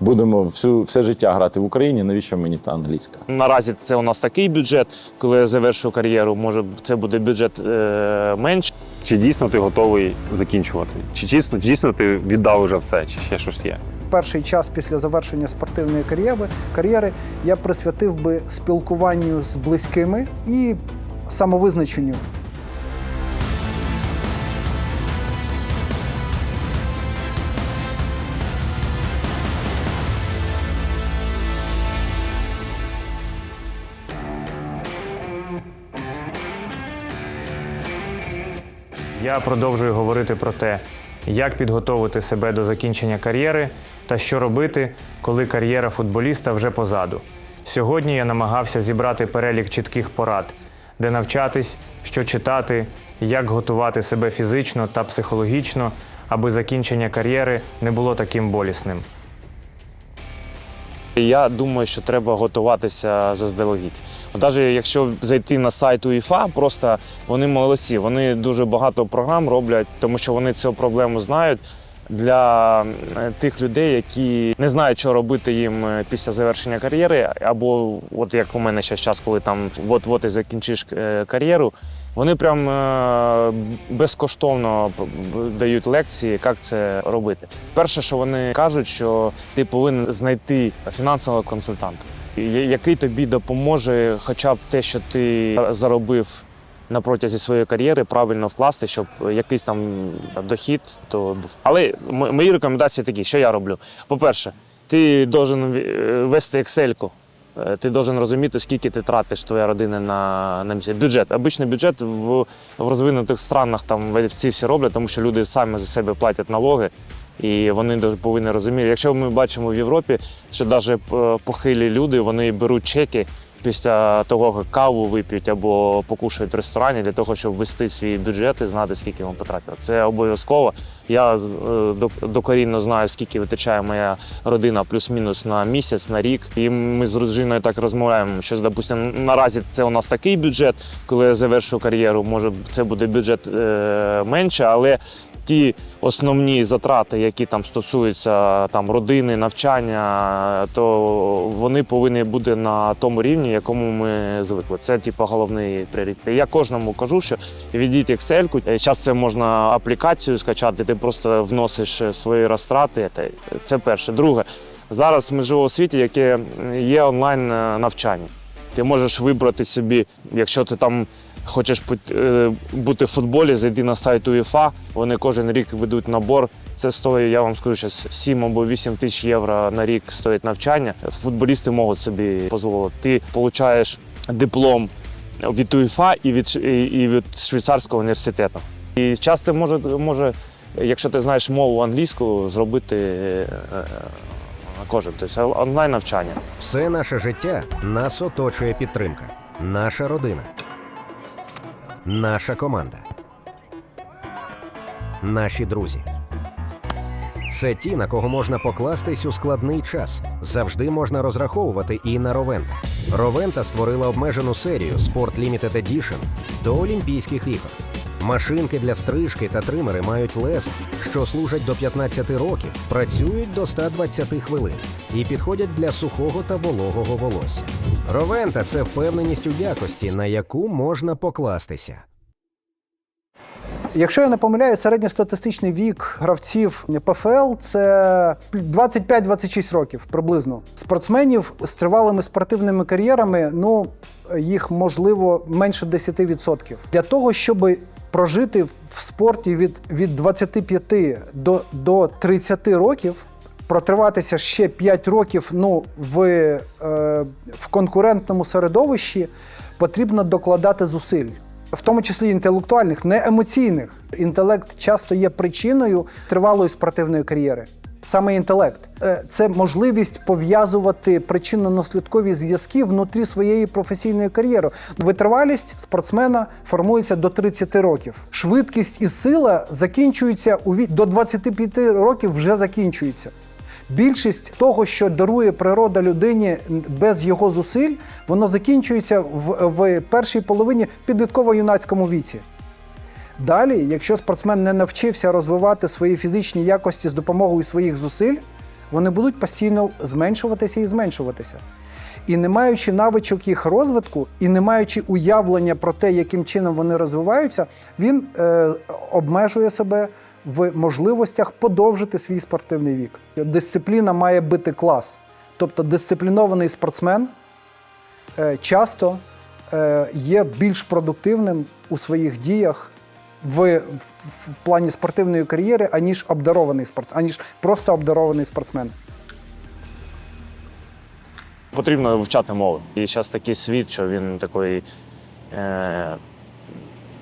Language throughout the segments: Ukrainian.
будемо всю все життя грати в Україні. Навіщо мені та англійська? Наразі це у нас такий бюджет. Коли я завершу кар'єру, може це буде бюджет е, менше. Чи дійсно ти готовий закінчувати? Чи дійсно, дійсно ти віддав уже все, чи ще щось є? перший час після завершення спортивної кар'єри, кар'єри я присвятив би спілкуванню з близькими і самовизначенню. Я продовжую говорити про те, як підготовити себе до закінчення кар'єри та що робити, коли кар'єра футболіста вже позаду. Сьогодні я намагався зібрати перелік чітких порад, де навчатись, що читати, як готувати себе фізично та психологічно, аби закінчення кар'єри не було таким болісним. Я думаю, що треба готуватися заздалегідь. Навіть якщо зайти на сайт УЄФА, просто вони молодці. Вони дуже багато програм роблять, тому що вони цю проблему знають. Для е, тих людей, які не знають, що робити їм е, після завершення кар'єри, або от як у мене ще час, коли там от-от і закінчиш е, кар'єру, вони прям е, безкоштовно дають лекції, як це робити. Перше, що вони кажуть, що ти повинен знайти фінансового консультанта, який тобі допоможе, хоча б те, що ти заробив на протязі своєї кар'єри, правильно вкласти, щоб якийсь там дохід то був. Але мої рекомендації такі, що я роблю. По-перше, ти должен вести Excel-ку. Е, Ти должен розуміти, скільки ти тратиш твоя родина на, на місяць. Бюджет. Обичний бюджет в, в розвинутих странах там ці всі роблять, тому що люди самі за себе платять налоги. І вони повинні розуміти. Якщо ми бачимо в Європі, що навіть похилі люди вони беруть чеки після того, як каву вип'ють або покушають в ресторані для того, щоб ввести свій бюджет і знати, скільки вони потратили. Це обов'язково. Я е, докорінно знаю, скільки витрачає моя родина плюс-мінус на місяць, на рік. І ми з дружиною так розмовляємо, що, допустимо, наразі це у нас такий бюджет, коли я завершу кар'єру, може це буде бюджет е, менше, але ті основні затрати, які там стосуються там родини, навчання, то вони повинні бути на тому рівні, якому ми звикли. Це типу головний пріоритет. Я кожному кажу, що відійдіть Excel. Зараз це можна аплікацію скачати, ти просто вносиш свої розтрати. Це- Це перше. Друге, зараз ми живемо у світі, яке є онлайн е, навчання. Ти можеш вибрати собі, якщо ти там хочеш е, бути в футболі, зайди на сайт УЄФА. Вони кожен рік ведуть набор. Це стоїть, я вам скажу, що 7 або 8 тисяч євро на рік стоїть навчання. Футболісти можуть собі дозволити. Ти отримуєш диплом від УЄФА і від, і від швейцарського університету. І час це може, може, якщо ти знаєш мову англійську, зробити е, е, кожен. Тобто онлайн навчання. Все наше життя нас оточує підтримка. Наша родина. Наша команда. Наші друзі. Це ті, на кого можна покластись у складний час. Завжди можна розраховувати і на Ровента. Ровента створила обмежену серію Sport Limited Edition до Олімпійських ігор. Машинки для стрижки та тримери мають лезо, що служать до 15 років, працюють до 120 хвилин і підходять для сухого та вологого волосся. Ровента це впевненість у якості, на яку можна покластися. Якщо я не помиляю, середньостатистичний вік гравців ПФЛ це 25-26 років приблизно. Спортсменів з тривалими спортивними кар'єрами, ну їх можливо менше 10%. Для того, щоб прожити в спорті від, від 25 до, до 30 років, протриватися ще 5 років ну, в, е, в конкурентному середовищі, потрібно докладати зусиль. В тому числі інтелектуальних, не емоційних. Інтелект часто є причиною тривалої спортивної кар'єри. Саме інтелект Е, це можливість пов'язувати причинно-наслідкові зв'язки внутрі своєї професійної кар'єри. Витривалість спортсмена формується до 30 років. Швидкість і сила закінчуються у вік до 25 років вже закінчуються. Більшість того, що дарує природа людині без його зусиль, воно закінчується в, в першій половині підлітково-юнацькому віці. Далі, якщо спортсмен не навчився розвивати свої фізичні якості з допомогою своїх зусиль, вони будуть постійно зменшуватися і зменшуватися. І не маючи навичок їх розвитку, і не маючи уявлення про те, яким чином вони розвиваються, він е, обмежує себе в можливостях подовжити свій спортивний вік. Дисципліна має бити клас. Тобто дисциплінований спортсмен е, часто е, є більш продуктивним у своїх діях в, в, в плані спортивної кар'єри, аніж обдарований спортсмен, аніж просто обдарований спортсмен. Потрібно вивчати мови. І зараз такий світ, що він такий е,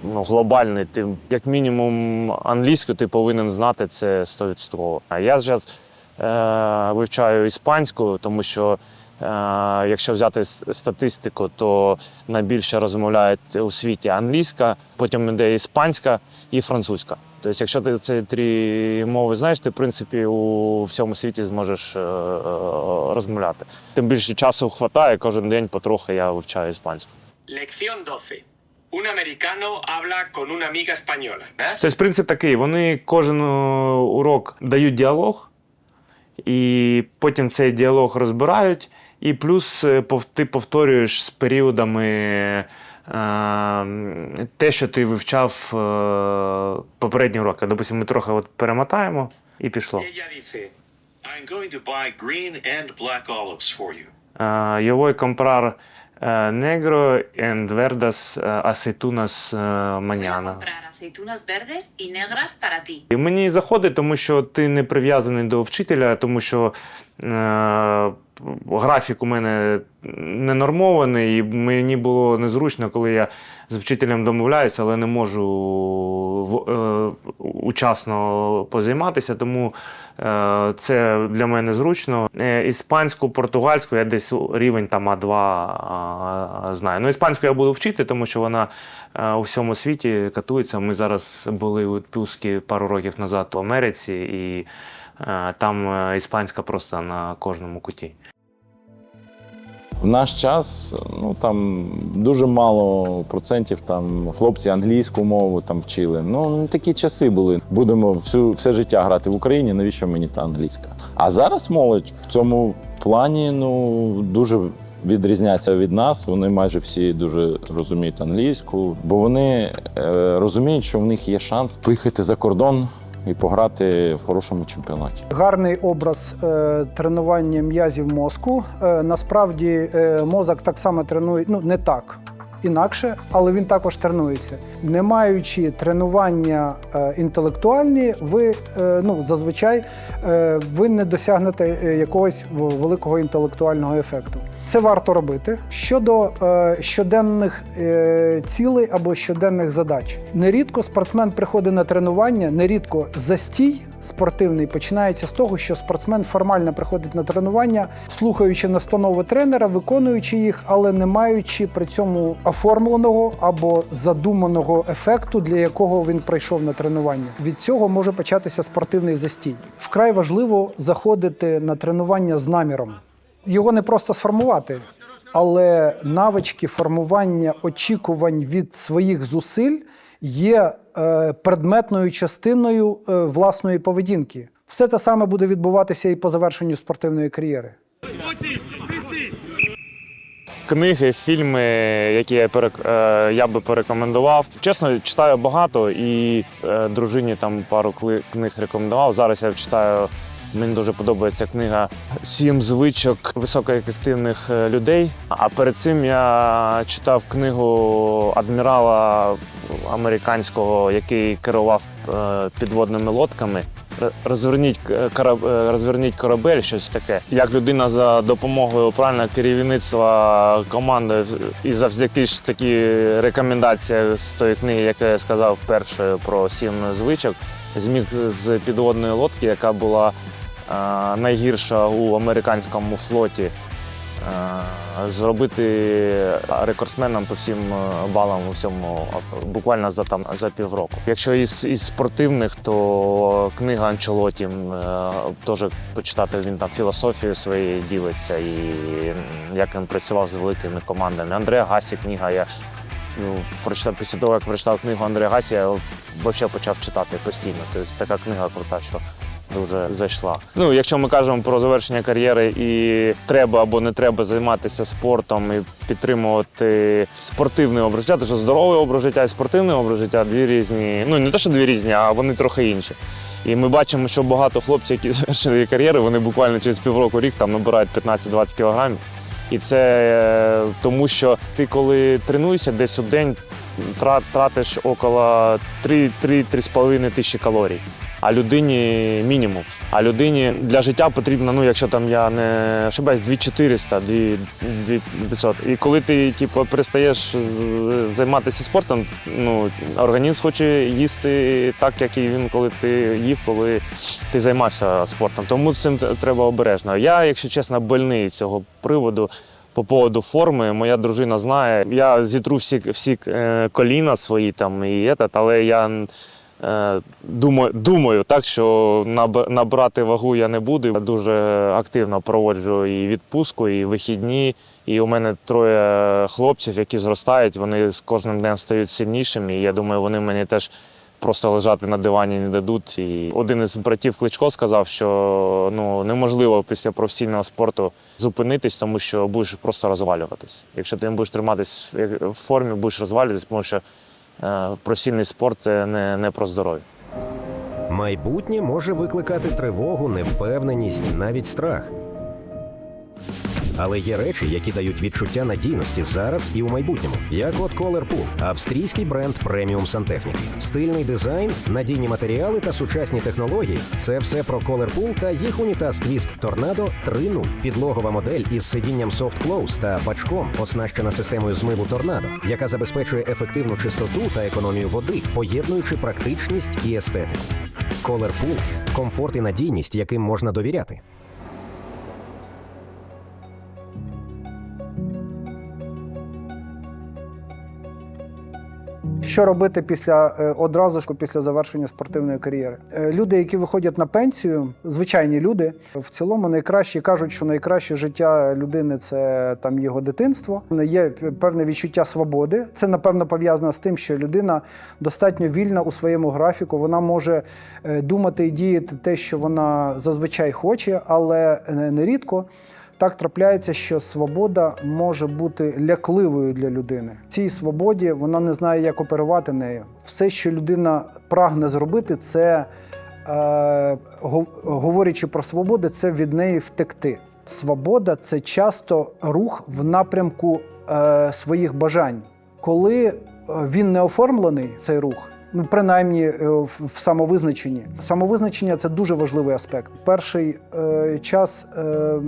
ну, глобальний. Ти, як мінімум, англійську ти повинен знати це 100%. А я зараз е, вивчаю іспанську, тому що. Е, Якщо взяти статистику, то найбільше розмовляють у світі англійська, потім йде іспанська і французька. Тобто, якщо ти ці три мови знаєш, ти в принципі у всьому світі зможеш е, е, розмовляти. Тим більше часу вистачає, кожен день потрохи я вивчаю іспанську. Lección 12. Un americano habla con una amiga española. Тобто принцип такий: вони кожен урок дають діалог, і потім цей діалог розбирають, і плюс е, ти повторюєш з періодами е, те, що ти вивчав е, попередні уроки. Допустимо, ми трохи от перемотаємо і пішло. Я I'm going to buy green and black olives for you. Voy a comprar negro and verdes uh, aceitunas uh, Voy a mañana. comprar aceitunas verdes y negras para ti. І мені заходить, тому що ти не прив'язаний до вчителя, тому що е, графік у мене не нормований, і мені було незручно, коли я з вчителем домовляюся, але не можу в, е, учасно позайматися, тому е, це для мене зручно. Е, іспанську, португальську я десь рівень там А2 а, знаю. Ну, іспанську я буду вчити, тому що вона е, у всьому світі катується. Ми зараз були у відпустці пару років назад у Америці, і там е, іспанська просто на кожному куті. В наш час ну там дуже мало процентів там хлопці англійську мову там вчили. Ну такі часи були. Будемо всю все життя грати в Україні. Навіщо мені та англійська? А зараз молодь в цьому плані ну дуже відрізняється від нас. Вони майже всі дуже розуміють англійську, бо вони е, розуміють, що в них є шанс поїхати за кордон і пограти в хорошому чемпіонаті. Гарний образ е, тренування м'язів мозку. Е, насправді е, мозок так само тренує, ну не так. Інакше, але він також тренується. Не маючи тренування е, інтелектуальні, ви е, ну зазвичай е, ви не досягнете якогось великого інтелектуального ефекту. Це варто робити. Щодо щоденних цілей або щоденних задач, нерідко спортсмен приходить на тренування, нерідко застій спортивний починається з того, що спортсмен формально приходить на тренування, слухаючи настанови тренера, виконуючи їх, але не маючи при цьому оформленого або задуманого ефекту, для якого він прийшов на тренування. Від цього може початися спортивний застій. Вкрай важливо заходити на тренування з наміром. Його не просто сформувати, але навички формування очікувань від своїх зусиль є е, предметною частиною е, власної поведінки. Все те саме буде відбуватися і по завершенню спортивної кар'єри. Книги, фільми, які я, перек- е, я би порекомендував. Чесно, читаю багато і дружині там пару книг рекомендував. Зараз я читаю. Мені дуже подобається книга Сім звичок високоефективних людей. А перед цим я читав книгу адмірала американського, який керував е, підводними лодками. Розверніть е, кораб- е, розверніть корабель, щось таке. Як людина за допомогою правильного керівництва команди і завдяки ж такі рекомендації з тої книги, яку я сказав першою про сім звичок, зміг з підводної лодки, яка була е, найгірша у американському флоті, зробити рекордсменом по всім е, балам у всьому буквально за там за півроку. Якщо із, із спортивних, то книга Анчелоті е, теж почитати він там філософію своєї ділиться і як він працював з великими командами. Андреа Гасі книга я. Ну, прочитав після того, як прочитав книгу Андрея Гасі, я взагалі почав читати постійно. Тобто така книга крута, що дуже зайшла. Ну, якщо ми кажемо про завершення кар'єри і треба або не треба займатися спортом і підтримувати спортивний образ життя, тому що здоровий образ життя і спортивний образ життя дві різні. Ну не те, що дві різні, а вони трохи інші. І ми бачимо, що багато хлопців, які завершили кар'єру, вони буквально через півроку рік там набирають 15-20 кілограмів. І це е, тому, що ти коли тренуєшся десь у день, тратиш около 3-3,5 тисячі калорій. А людині мінімум. А людині для життя потрібно, ну якщо там я не ошибаюсь, 2400, 2500. І коли ти типу, перестаєш займатися спортом, ну організм хоче їсти так, як і він, коли ти їв, коли ти займався спортом. Тому цим треба обережно. Я, якщо чесно, больний цього приводу. По поводу форми, моя дружина знає. Я зітру всі, всі е, коліна свої там і этот, але я думаю, думаю так, що наб- набрати вагу я не буду. Я дуже активно проводжу і відпустку, і вихідні. І у мене троє хлопців, які зростають, вони з кожним днем стають сильнішими. І я думаю, вони мені теж просто лежати на дивані не дадуть. І один із братів Кличко сказав, що ну неможливо після професійного спорту зупинитись, тому що будеш просто розвалюватись. Якщо ти не будеш триматись в формі, будеш розвалюватись, тому що е, професійний спорт не, не про здоров'я. Майбутнє може викликати тривогу, невпевненість, навіть страх. Але є речі, які дають відчуття надійності зараз і у майбутньому, як от Colorpool – австрійський бренд преміум сантехніки. Стильний дизайн, надійні матеріали та сучасні технології це все про Colorpool та їх унітаз Twist Tornado 3.0. Підлогова модель із сидінням Soft Close та бачком, оснащена системою змиву Торнадо, яка забезпечує ефективну чистоту та економію води, поєднуючи практичність і естетику. Colorpool – комфорт і надійність, яким можна довіряти. Що робити після е, одразу ж після завершення спортивної кар'єри? Е, Люди, які виходять на пенсію, звичайні люди, в цілому найкраще кажуть, що найкраще життя людини це там його дитинство. Є певне відчуття свободи. Це напевно пов'язано з тим, що людина достатньо вільна у своєму графіку. Вона може е, думати і діяти те, що вона зазвичай хоче, але нерідко. Так трапляється, що свобода може бути лякливою для людини. В цій свободі вона не знає, як оперувати нею. Все, що людина прагне зробити, це е, говорячи про свободу, це від неї втекти. Свобода це часто рух в напрямку е, своїх бажань. Коли е, він не оформлений, цей рух. Ну, принаймні е, в самовизначенні. Самовизначення це дуже важливий аспект. Перший е, час е,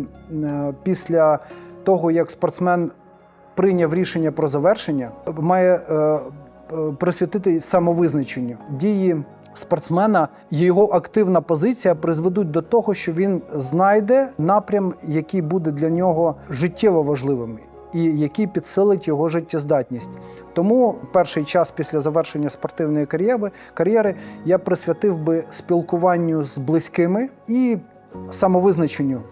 після того, як спортсмен прийняв рішення про завершення, має присвятити самовизначенню. Дії спортсмена, його активна позиція призведуть до того, що він знайде напрям, який буде для нього життєво важливим. І який підсилить його життєздатність. Тому перший час після завершення спортивної кар'єри, кар'єри я присвятив би спілкуванню з близькими і самовизначенню.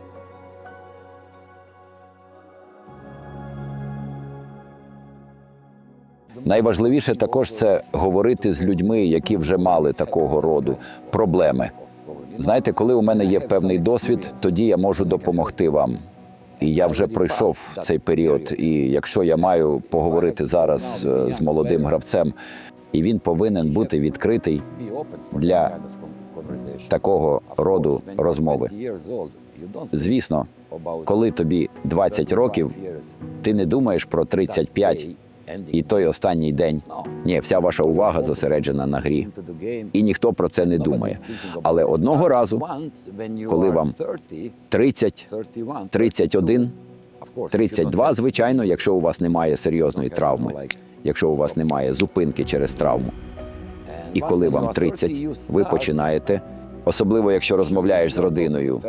Найважливіше також це говорити з людьми, які вже мали такого роду проблеми. Знаєте, коли у мене є певний досвід, тоді я можу допомогти вам. І я вже пройшов цей період. І якщо я маю поговорити зараз е, з молодим гравцем, і він повинен бути відкритий для такого роду розмови. Звісно, коли тобі 20 років, ти не думаєш про 35 і той останній день. Ні, вся ваша увага зосереджена на грі. І ніхто про це не думає. Але одного разу, коли вам 30, 31, 32, звичайно, якщо у вас немає серйозної травми, якщо у вас немає зупинки через травму. І коли вам 30, ви починаєте, особливо якщо розмовляєш з родиною,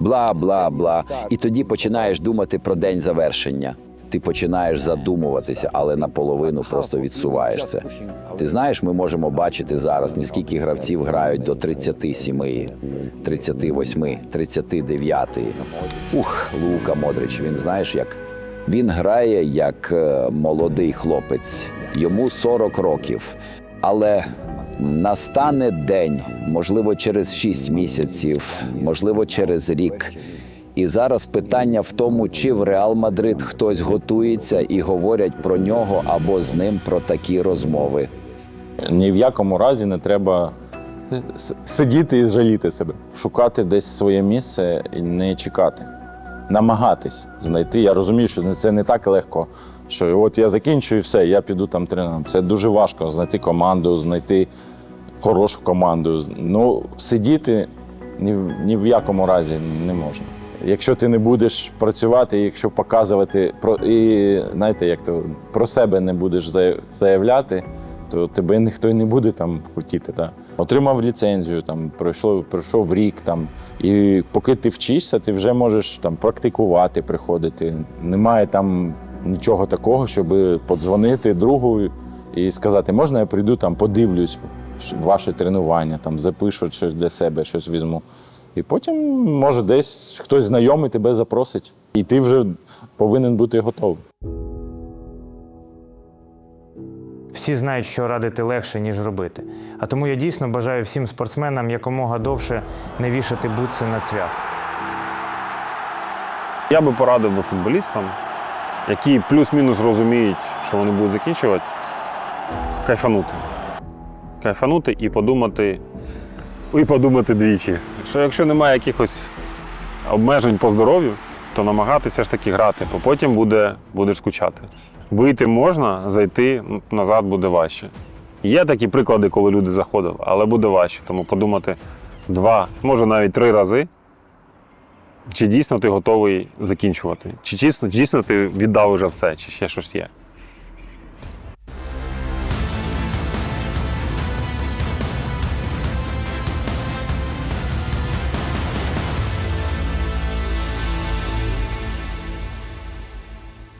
бла бла бла. І тоді починаєш думати про день завершення. Ти починаєш задумуватися, але наполовину просто відсуваєш це. Ти знаєш, ми можемо бачити зараз, наскільки гравців грають до 37, 38, 39. Ух, Лука Модрич, він знаєш, як він грає як е, молодий хлопець. Йому 40 років. Але Настане день, можливо, через 6 місяців, можливо, через рік. І зараз питання в тому, чи в Реал Мадрид хтось готується і говорять про нього або з ним про такі розмови. Ні в якому разі не треба сидіти і жаліти себе. Шукати десь своє місце і не чекати. Намагатись знайти. Я розумію, що це не так легко. Що от я закінчую і все, я піду там тренером. Це дуже важко знайти команду, знайти хорошу команду. Ну, сидіти ні, в- ні в якому разі не можна. Якщо ти не будеш працювати, якщо показувати про і знаєте, як то про себе не будеш заявляти, то тебе ніхто не буде там хотіти. Да? Отримав ліцензію, там пройшло, пройшов рік там. І поки ти вчишся, ти вже можеш там практикувати, приходити. Немає там нічого такого, щоб подзвонити другу і сказати, можна я прийду там, подивлюсь ваше тренування, там запишу щось для себе, щось візьму. І потім, може, десь хтось знайомий тебе запросить, і ти вже повинен бути готовий. Всі знають, що радити легше, ніж робити. А тому я дійсно бажаю всім спортсменам якомога довше не вішати бутси на цвях. Я би порадив би футболістам, які плюс-мінус розуміють, що вони будуть закінчувати, кайфанути. Кайфанути і подумати, і подумати двічі. Що якщо немає якихось обмежень по здоров'ю, то намагатися ж таки грати, бо потім буде, будеш скучати. Вийти можна, зайти назад буде важче. Є такі приклади, коли люди заходили, але буде важче. Тому подумати два, може навіть три рази, чи дійсно ти готовий закінчувати? Чи дійсно, дійсно ти віддав уже все, чи ще щось є?